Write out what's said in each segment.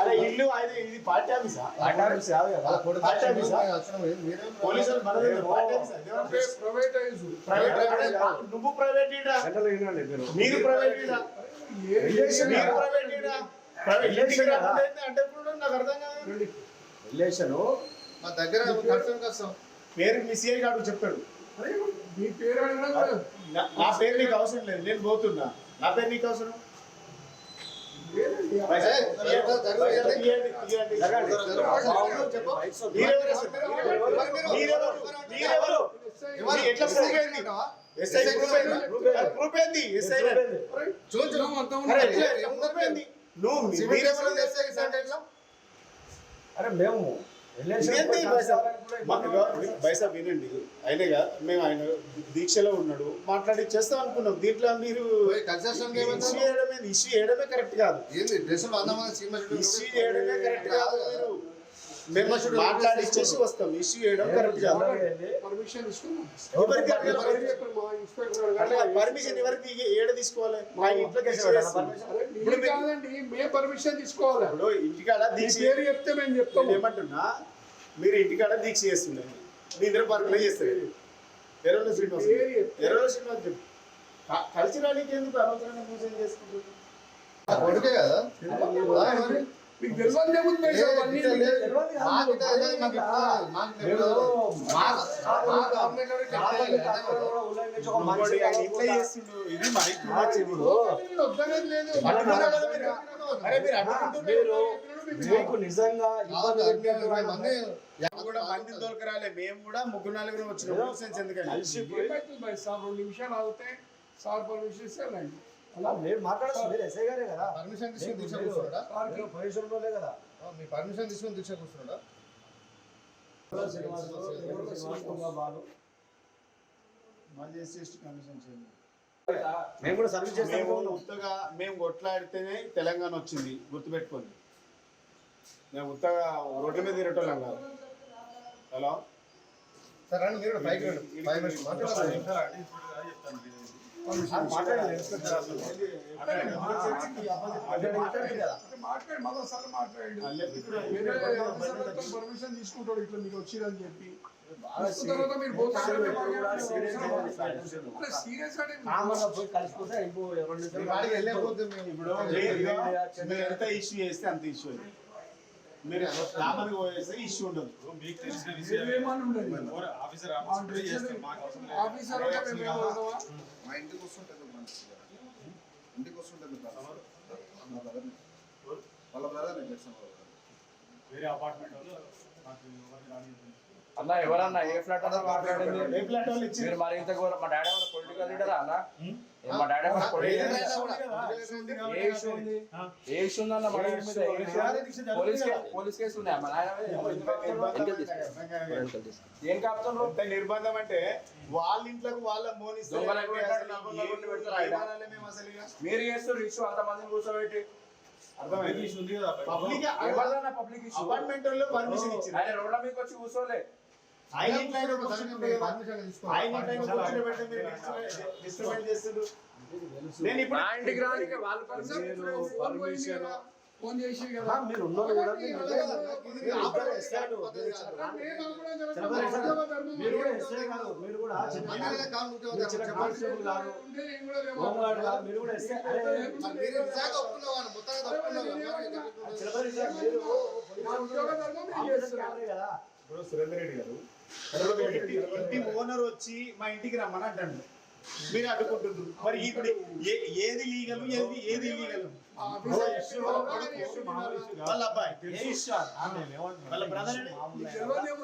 అరే ఇల్లు ఇది పార్టీ ఆఫీసా? పార్టీ ఆఫీస్ కాదు కదా. పార్టీ ఆఫీసా? పోలీసులు మన దగ్గర పార్టీ ఆఫీసా? ఇదేమన్నా ప్రైవేటైజ్ ప్రైవేట్ అరే, నువ్వు ప్రైవేట్ మీరు ప్రైవేట్ మీరు ప్రైవేట్ అంటే నాకు అర్థం కాదు. రిలేషన్. మా దగ్గర ఖర్చు కష్టం. పేరు మీ సిఐ గారు మీ పేరు కూడా నా పేరు నీకు అవసరం లేదు నేను పోతున్నా నా పేరు నీకు అవసరం ఎట్లా ప్రూఫ్? SI proof? ప్రూఫ్ చూద్దాం? నువ్వు మీరెవరు? అరే మేము రిలేషన్ ఏంది బైసా? మా- ఇగో, బైసా వినండి. అయినగా మేము ఆయన దీక్షలో ఉన్నాడు. మాట్లాడి చేస్తాం అనుకున్నాం. దీంట్లో మీరు? ఇష్యూ చేయడమే ఇష్యూ చేయడమే కరెక్ట్ కాదు. ఇష్యూ చేయడమే కరెక్ట్ కాదు మీరు. మేము మాట్లాడి ఇచ్చేసి వస్తాం. ఇష్యూ చేయడం కరెక్ట్ కాదు. Permission permission? ఎవరికి ఏడ తీసుకోవాలి? మా ఇంట్లో కేసు కేసు పెట్టాలా వేసి. అరే, మీరు కాదండి మేము పర్మిషన్ తీసుకోవాలి. ఇంటికాడ చెప్తే మేము నేను చెప్తాము. ఏమంటున్నా? మీరు ఇంటికాడ దీక్ష చేస్తుండండి. మీ ఇద్దరు పార్కులో చేస్తారు. ఎర్రలో శ్రీనివాస్ ఎర్రలో శ్రీనివాస్ చెప్పు. కలిసి రానికి ఎందుకు అనవసరంగా చేసుకుంటున్నారు కొడుకే కదా. మీకు తెలియదు. ఇట్లా చేస్తుండు. ఇది మరి మీరు. మీకు నిజంగా కూడా దొరకరాలే మేము కూడా ముగ్గురు నలుగురు వచ్చిన. సార్? రెండు నిమిషాలు సార్ పర్మిషన్ ఇస్తే రండి. అలా మీరు మాట్లాడాల్సింది మీరు ఎస్ఐ గారే కదా. పర్మిషన్ తీసుకుని దీక్ష కూర్చున్నాడా కదా. మీ పర్మిషన్ తీసుకుని దీక్ష కూర్చున్నాడా? కమిషన్ చేయండి. మేము కూడా సర్వీస్ మేము చేస్తాము ఉత్తగా మేము కొట్లాడితేనే తెలంగాణ వచ్చింది. గుర్తుపెట్టుకోండి. మేము ఉత్తగా రోడ్ల మీద తిరగటోళ్ళం కాదు. హలో సరే రండి మీరు పైకి రండి ఫైవ్ మినిట్స్ పర్మిషన్ తీసుకుంటాడు ఇట్లా మీకు వచ్చిందని చెప్పి తర్వాత మీరు సీరియస్ కలిసిపోతే ఇప్పుడు ఎంత ఇష్యూ చేస్తే అంత ఇష్యూ అది మీరు పోయేస్తే ఇష్యూ ఉండదు. మీకు తెలిసిన ఆఫీసర్ ఆఫీసర్ చేస్తారు అవసరం లేదు. ఆఫీసర్? మా ఇంటికి వస్తుంటుంది ఇంటికి వస్తుంటుంది మా వాళ్ళ. వేరే అపార్ట్మెంట్. అన్న ఎవరన్నా ఏ ఫ్లాట్ అన్నా మాట్లాడింది ఏ ప్లాట్ వాళ్ళు ఇచ్చి మీరు మరి ఇంత మా డాడీ వాళ్ళ పొలిటికల్ లీడరా అన్న? మా డాడీ ఏ ఇష్యూ ఉంది ఏ ఇష్యూ ఉందన్న మా డాడీ మీద ఏ? పోలీస్ కే- పోలీస్ కేసు ఉన్నాయా? మా నాయన మీద? ఆపుతున్నారు ఎంత నిర్బంధం అంటే వాళ్ళ ఇంట్లోకి వాళ్ళ మోనిస్తారు మీరు చేస్తారు ఇష్యూ కూర్చోబెట్టి. అర్థమైంది? పబ్లిక్ పబ్లిక్ ఇష్యూ అపార్ట్మెంట్ వాళ్ళు పర్మిషన్ ఇచ్చింది రోడ్ల మీకు వచ్చి కూర్చోలే. పర్మిషన్ ఫోన్ చేసి కదా. మీరు ఉన్నోళ్ళు కూడా మీరు కూడా ఎస్ఐ కాదు. మీరు కూడా. కానిస్టేబుల్ కాదు. హోంగార్డ్ కాదు మీరు కూడా అరే మరి సురేందర్ రెడ్డి గారు ఇంటి ఓనర్ వచ్చి మా ఇంటికి రమ్మని అంటాడు. మీరు అడ్డుకుంటున్నారు మరి ఇప్పుడు ఏది లీగల్ ఏది ఏది వాళ్ళ అబ్బాయి? వాళ్ళ.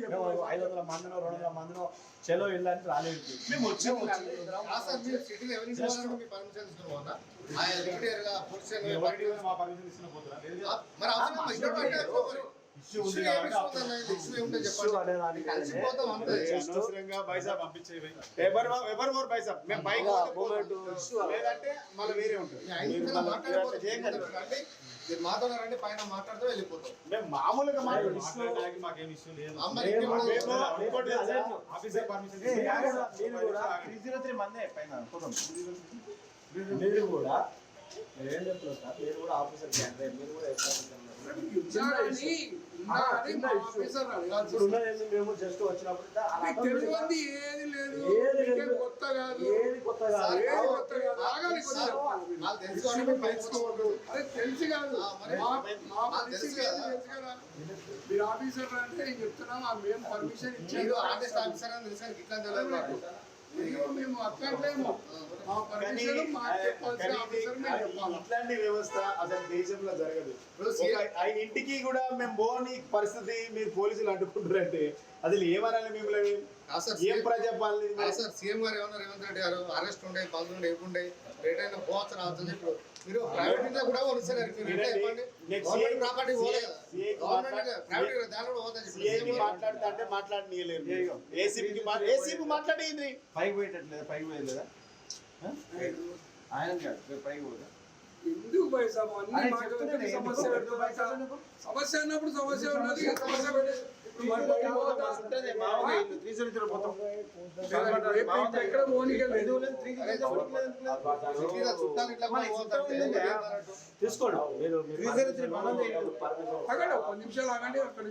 మేము ఐదు వందల మందినో రెండు వందల మందినో చెలో రాలేదు. మేము మా పర్మిషన్ ఇస్తున్న పోతున్నా ఇష్యూ ఉంది ఇష్యూ ఏమి కాబట్టి ఇష్యూ ఉందన్న? ఇది ఇష్యూ ఏముందో ఇష్యూ చెప్పండి. అనేదానికి కలిసిపోతాం అంతే. అనవసరంగా బైసాబ్ పంపించేవి ఎవరు ఎవరు ఓరు బైసాబ్ మేము బైక్ మూమెంట్ ఇష్యూ లేదంటే మళ్ళీ వేరే ఉంటుంది మీ ఆయన మీరు ఇంట్లో మళ్ళీ మీరు అట్లా మాట్లాడకూడదు. చేయకండి రండి. మీరు మాతో రండి పైన మాట్లాడుతూ వెళ్ళిపోతాం మేము మామూలుగా మాట్లాడు మాట్లాడడానికి మాకేం ఇష్యూ లేదు? ఆఫీసర్ పర్మిషన్ మందే పైన. మీరు కూడా ఏం చెప్తున్నారు సార్ మీరు కూడా ఆఫీసర్ క్యాండిడేట్ మీరు కూడా ఎస్ఆర్ ఉన్నాడని ఉన్నాడని మా ఆఫీసర్ అడగాల్సి ఇప్పుడు ఉన్నది మేము జస్ట్ వచ్చినప్పుడు దా- అలా మీకు తెలియంది ఏది లేదు. ఏది మీకేం లేదు. కొత్త కాదు. ఏది కొత్త కాదు. ఏది కొత్త కాదు. ఆగాలి సార్, కొంచెం నాకు తెలుసు కాదు. మా తెలుసు కదా. మీరు ఆఫీసర్ అంటే నేను చెప్తున్నా మేము పర్మిషన్ ఇచ్చారు. ఆఫీసర్ అని తెలుసు ఇట్లా తెలియదు మేము ఇట్లాంటి వ్యవస్థ అసలు దేశంలో జరగదు. ఇప్పుడు ఆయన ఇంటికి కూడా మేము పోని పరిస్థితి మీరు పోలీసులు అడ్డుకుంటారంటే అసలు ఏమనాలి మిమ్మల్ని? ఏం సీఎం- ప్రజాపాలన? సార్ సీఎం గారు ఏమన్నారు? రేవంత్ రెడ్డి గారు అరెస్ట్ ఉండే పనులు ఉండే రేట్ అయినా పోవచ్చు రావచ్చు చెప్పారు. మీరు ప్రైవేట్ ఇంట్లో కూడా వస్తారు గవర్నమెంట్ ప్రాపర్టీ ప్రైవేట్ దాంట్లో కూడా పోతుంది సీఏకి మాట్లాడితే అంటే మాట్లాడనీయలేరు ఏసీపీకి ఏసీపీ పైకి పోయేటట్లేదా పైకి పోయలేదా? ఆయన కాదు పైకి పోదా? ఎందుకు సమస్య? సమస్య అన్నప్పుడు సమస్య ఉన్నది సమస్య ఎక్కడ తీసుకోండి మీరు ఒక నిమిషాలు ఆగండి అక్కడ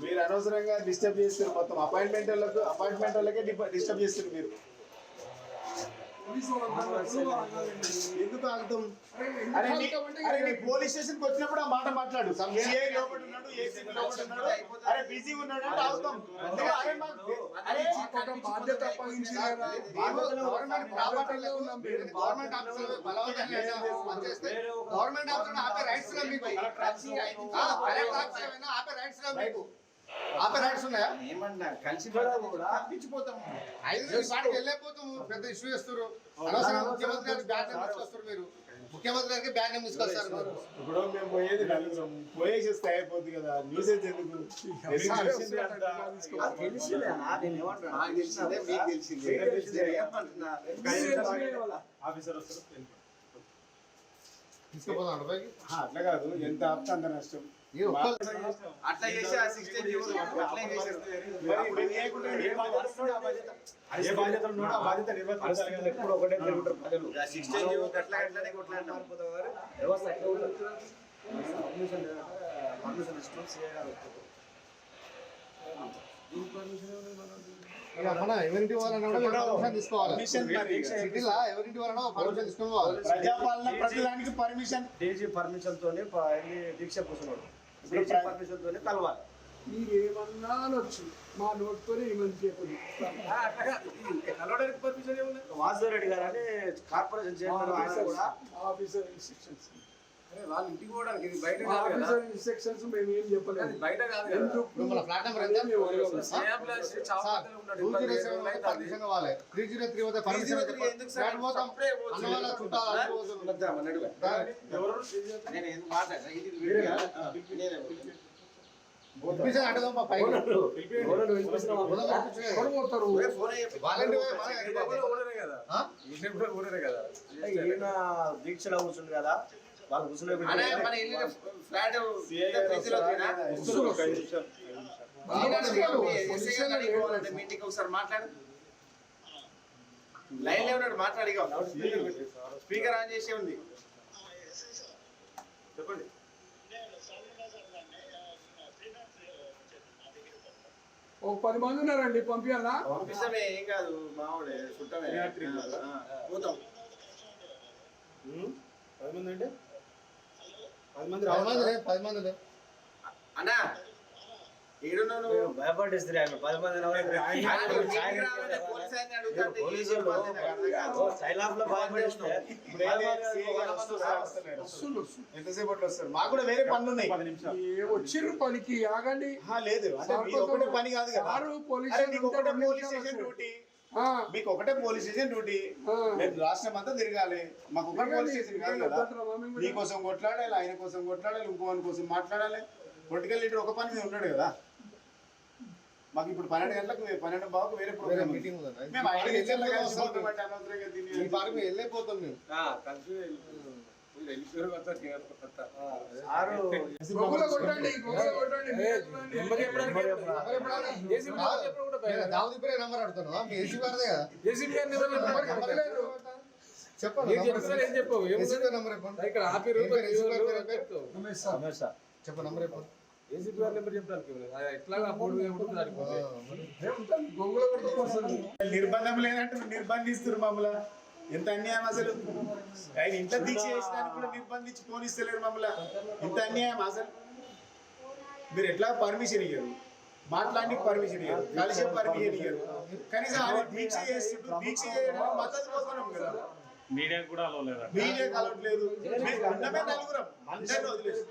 మీరు అనవసరంగా డిస్టర్బ్ చేస్తారు మొత్తం అపాయింట్మెంట్ వాళ్ళకు అపాయింట్మెంట్ వాళ్ళకే డిస్టర్బ్ చేస్తారు మీరు. ఎందుకు ఆగుతాం అరే, నీ- పోలీస్ స్టేషన్కి వచ్చినప్పుడు ఆ మాట మాట్లాడు. సిఐ లోపల ఉన్నాడు ఏసీపీ లోపల ఉన్నాడు. అరే బిజీ ఉన్నాడు అంటే ఆగుతాం. ఎందుకు? అరే మాకు- అరే ఒక బాధ్యత అప్పగించింది కదా. గవర్నమెంట్ ఆఫీసర్ పనిచేస్తే గవర్నమెంట్ ఆఫీసర్ ఆపే రైట్స్గా మీకు. ఆపే రైట్స్గా మీకు. ఉన్నాయా? ఏమన్నా కలిసి పెద్ద ఇష్యూ చేస్తారు. అనవసరంగా ముఖ్యమంత్రి గారికి బ్యాడ్ నేమ్ తీసుకొస్తారు మీరు. ముఖ్యమంత్రి గారికి తీసుకొస్తారు ఇప్పుడు మేము పోయేది నలుగురం. పోయేసేస్తే అయిపోద్ది కదా. న్యూస్ తెలిసిందే. ఆఫీసర్ వస్తారు అట్లా కాదు. ఎంత ఆపితే అంత నష్టం. అట్లా చేసి ఆ అట్లనే వ్యవస్థ పర్మిషన్ ఇష్టం మన ఎవరింటి పర్మిషన్ తీసుకోవాలి? పర్మిషన్ మరి సిటీలో ఎవరింటి వాళ్ళనో పర్మిషన్ తీసుకోవాలి. ప్రజాపాలన ప్రతిదానికి పర్మిషన్. డీజీ పర్మిషన్ తోనే దీక్ష కూర్చున్నాడు ఇప్పుడు కలవాలి మీరు ఏమన్నా అనొచ్చు మా నోటితోనే ఏమని చెప్పదు కలవడానికి పర్మిషన్ ఏముంది? వాసుదేవ్ రెడ్డి గారు అని కార్పొరేషన్ చైర్మన్ ఆయన కూడా ఆఫీసర్ ఇన్స్ట్రక్షన్స్. వాళ్ళ ఇంటికి పోవడానికి ఇది బయట కాదు కదా ఆఫీసర్ ఇన్స్ట్రక్షన్స్ మేము ఏం చెప్పలేదు బయట దీక్షలో కూర్చుండు కదా వాళ్ళు కూర్చునే ఫ్లాట్ సిఐ గారు ఫ్రిడ్జ్లో తినా? వస్తారు ఒక ఐదు నిమిషాలు. ఈయన అసలు మీ ఎస్ఐ పొజిషన్ గారిని లేదు. పోవాలంటే మీ ఇంటికి ఒకసారి మాట్లాడు. లైన్లో ఉన్నాడు మాట్లాడిగా స్పీకర్ ఆన్ చేసే ఉంది. చెప్పండి. ఒక పది మంది ఉన్నారండి పంపించాలా పంపిస్తామే ఏం కాదు మావాడే చుట్టమే. పోతాం. పది మంది అంటే? పది మంది పది మంది లేదు, పది మంది లేదు. అన్నా భయపడిస్తుంది ఆయన పది మంది. ఎంతసేపట్లో వస్తారు మాకు కూడా వేరే పనులు ఉన్నాయి. పది నిమిషాలు. ఏ వచ్చిర్రు పనికి ఆగండి. లేదు. అంటే మీ ఒకటే పని కాదు కదా. Police station duty. మీకు ఒకటే పోలీస్ స్టేషన్ డ్యూటీ. మేము రాష్ట్రం అంతా తిరగాలి. మాకు ఒకటే పోలీస్ స్టేషన్ కాదు కదా. నీ కోసం కొట్లాడాలి ఆయన కోసం కొట్లాడాలి ఇంకో ఆయన కోసం మాట్లాడాలి. పొలిటికల్ లీడర్ ఒక పని మీద ఉన్నాడు కదా. మాకు ఇప్పుడు పన్నెండు గంటలకు పన్నెండు బాబుకు వేరే వేరే ప్రోగ్రామ్. మీటింగ్ మేము ఐదు గంటలకు వెళ్ళిపోతాం మేము నెంబర్ గారి నెంబర్ చెప్పడానికి ఉంటుంది నిర్బంధం లేదంటే నిర్బంధిస్తారు మమ్మల్ని. ఎంత అన్యాయం అసలు? ఆయన ఇంట్లో దీక్ష చేసడానికి కూడా నిర్బంధించి పోనిస్తలేరు మమ్మల్ని. ఇంత అన్యాయం అసలు. మీరు ఎట్లా పర్మిషన్ ఇయ్యరు? మాట్లాడి పర్మిషన్ ఇయ్యరు. కలిసే పర్మిషన్ ఇయ్యరు. కనీసం ఆయన దీక్ష చేస్తుంటూ దీక్ష చేయడానికి మద్దతు కోసరం కదా. మీడియా కూడా అలో లేదా? మీడియా కలవట్లేదు మేము ఉన్నమే నలుగురం. అందరిని వదిలేసి.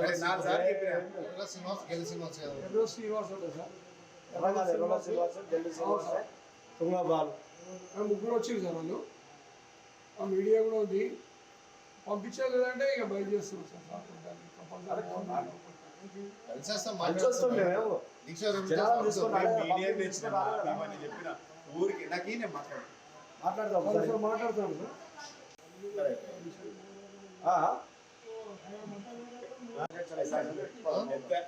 అరే నాలుగు సార్లు చెప్పినా. ఎర్ర శ్రీనివాస్ గెలి శ్రీనివాస్ యాదవ్ ఎర్రో శ్రీనివాస్ ఉంటుంది సార్. ఎర్రగా ఎర్రగా శ్రీనివాస్ ఢిల్లీ శ్రీనివాస్. తుంగబాలు. ఆ ముగ్గురు వచ్చింది సార్ వాళ్ళు. ఆ మీడియా కూడా ఉంది. పంపించలేదంటే ఇక బయట చేస్తున్నాం సార్ చెప్పిన ఊరికి నాకు ఈయన మాట్లాడు మాట్లాడదాం ఒకసారి. మాట్లాడుతున్నాను సార్ ఆ,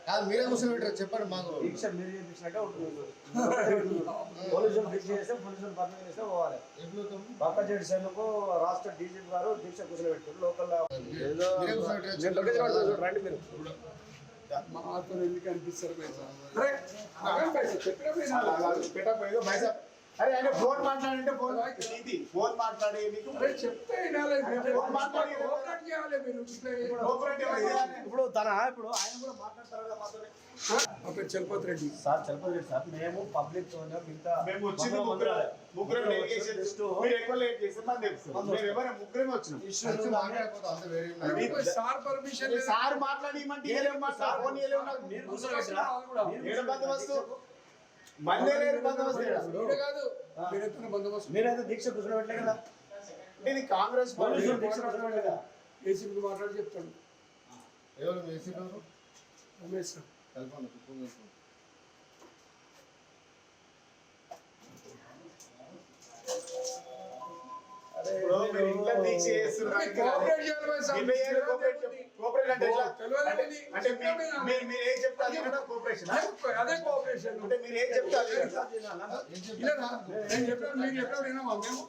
కాదు మీరే కూర్చొని పెట్టారు చెప్పండి మాకు. దీక్ష మీరు చేయించినట్టే ఉంటుంది పోలీసులు దీక్ష చేస్తే పోలీసులు పర్మిషన్ ఇస్తే పోవాలి. పక్క చెడు సైన్లకు రాష్ట్ర డీజీపీ గారు దీక్ష లోకల్ కూర్చొని పెట్టారు పెడతాను, రండి మీరు. మాతో ఎందుకు అనిపిస్తారు పైసా పైసా చెప్పిన పైసా మైసా అరే ఆయన ఫోన్ మాట్లాడంటే ఫోన్ ఇది ఫోన్ మాట్లాడే చెప్తే. ఇప్పుడు తన ఇప్పుడు ఆయన కూడా మాట్లాడతారు కదా మాతోనే. అక్కడ చలపతి రెడ్డి. సార్ సార్ మేము పబ్లిక్ తోనే మిగతా మేము వచ్చింది ముగ్గురు. మీరు ఎక్కువ లేట్ చేస్తే మాకు తెలుసు. మేము ముగ్గురే వచ్చినాం. సార్ పర్మిషన్ సార్ మాట్లాడి ఫోన్ నాకు. మీరైతే దీక్ష కూర్చోబెట్టలే కదా ఇది కాంగ్రెస్ దీక్ష కదా మాట్లాడి చెప్తాడు. ఎవరు రమేష్ సార్. ఇప్పుడు మీరు ఇంట్లో దీక్ష చేస్తున్నారు కోఆపరేట్ చేయాలి భయ్ సార్. ఇరవై ఏళ్ళు కోఆపరేట్ చెప్పు. కోఆపరేట్ అంటే ఎట్లా? తెలియదు అంటే ఇది. అంటే మీ- మీరు మీరు ఏం చెప్తే అది కూడా కోఆపరేషన్ అదే- అదే కోఆపరేషన్ అంటే మీరు ఏం చెప్తే అది కదా? ఏం చెప్పి ఇలానా? నేను చెప్పాను మీరు చెప్పాడు విన్నామా మేము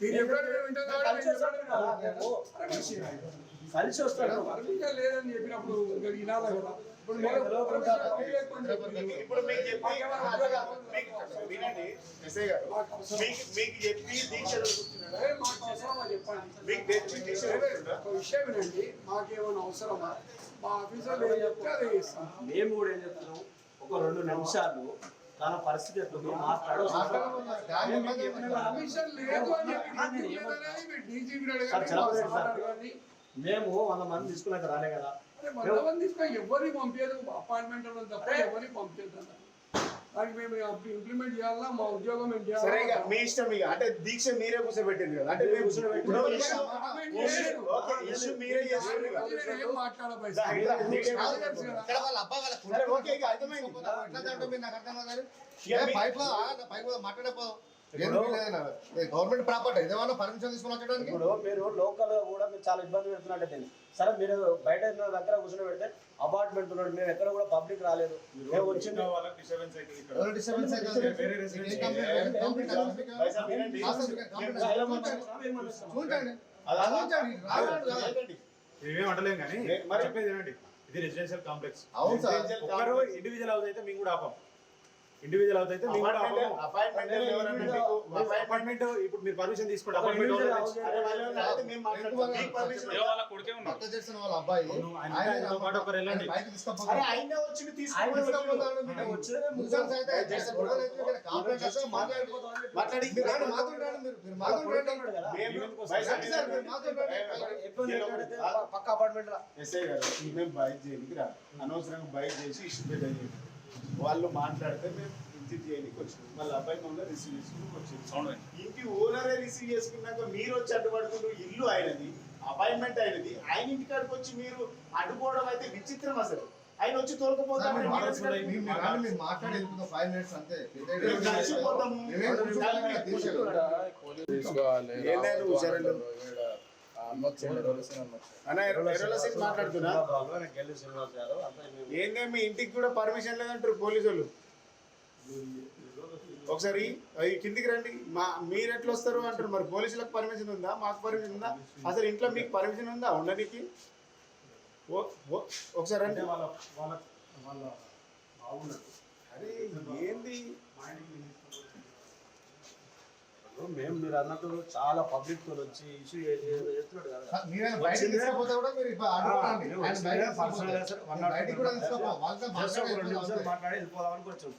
మీరు కలిసి పర్మిషన్ లేదని చెప్పినప్పుడు వినాలి కదా. ఇప్పుడు మీకు చెప్పి వినండి. మీకు చెప్పి మాకు తెచ్చి? ఒక విషయం వినండి. మాకేమైనా అవసరమా? మా ఆఫీసర్లు ఏం చెప్తే అదే చేస్తాం. మేము కూడా ఏం చెప్తున్నాం? ఒక రెండు నిమిషాలు తన పరిస్థితి ఎట్లుందో మాట్లాడు మేము వంద మంది తీసుకున్నాక రాలే కదా. ఎవరిని పంపించదు? అపాయింట్మెంట్ ఎవరిని పంపించదు? దానికి మేము ఇంప్లిమెంట్ చేయాలా? మా ఉద్యోగం ఏం సరే ఇక చేయాలి మీ ఇష్టం ఇక. అంటే దీక్ష మీరే కూర్చోబెట్టింది కదా. అంటే మేము కూర్చోబెట్టింది. సరే, మాట్లాడపో గవర్నమెంట్ ప్రాపర్టీ పర్మిషన్ తీసుకుని ఇప్పుడు మీరు లోకల్ కూడా మీరు చాలా ఇబ్బంది పెడుతున్నట్టు సరే మీరు బయట ఉన్న దగ్గర కూర్చొని పెడితే అపార్ట్మెంట్ ఉన్నాడు మేము ఎక్కడ కూడా పబ్లిక్ రాలేదు. మేము వచ్చింది. మేమేం అంటలేం కానీ మరి- చెప్పేది ఇది రెసిడెన్షియల్ కాంప్లెక్స్ అవును ఇండివిజువల్ హౌస్ అయితే మేము కూడా ఆపం. ఇండివిజువల్ కూడా మీకు అపార్ట్మెంట్ ఇప్పుడు మీరు పర్మిషన్ తీసుకోండి. చేసిన వాళ్ళ అబ్బాయి. మాట్లాడి పక్క అపార్ట్మెంట్ లా? ఎస్ఐ గారు మేము బయట చేయడానికి రా. అనవసరంగా బయట చేసి పెట్టని వాళ్ళు మాట్లాడితే మేము విజిట్ చేయడానికి వచ్చినాం. మళ్ళీ అబ్బాయి మమ్మల్ని రిసీవ్ చేసుకుని వచ్చింది ఇంటి ఓనరే రిసీవ్ చేసుకున్నాక మీరు వచ్చి అడ్డుపడుతున్నారు ఇల్లు ఆయనది అపాయింట్మెంట్ అయినది ఆయన ఇంటికాడికి వచ్చి మీరు అడ్డుకోవడం అయితే విచిత్రం అసలు. ఆయన వచ్చి తోలుకుపోతా మాట్లాడుతున్నా? ఏందే మీ ఇంటికి కూడా పర్మిషన్ లేదంటారు పోలీసు వాళ్ళు ఒకసారి అవి కిందికి రండి. మా మీరు ఎట్లా వస్తారు అంటారు? మరి పోలీసులకు పర్మిషన్ ఉందా? మాకు పర్మిషన్ ఉందా? అసలు ఇంట్లో మీకు పర్మిషన్ ఉందా? ఉండడానికి ఒకసారి రండి. వాళ్ళ వాళ్ళ అరే ఏంది? మేము మీరు అన్నట్టు చాలా పబ్లిక్తో వచ్చి ఇష్యూ చేస్తున్నాడు కదా. పర్సనల్ మాట్లాడి వెళ్ళిపోదామని కొంచెం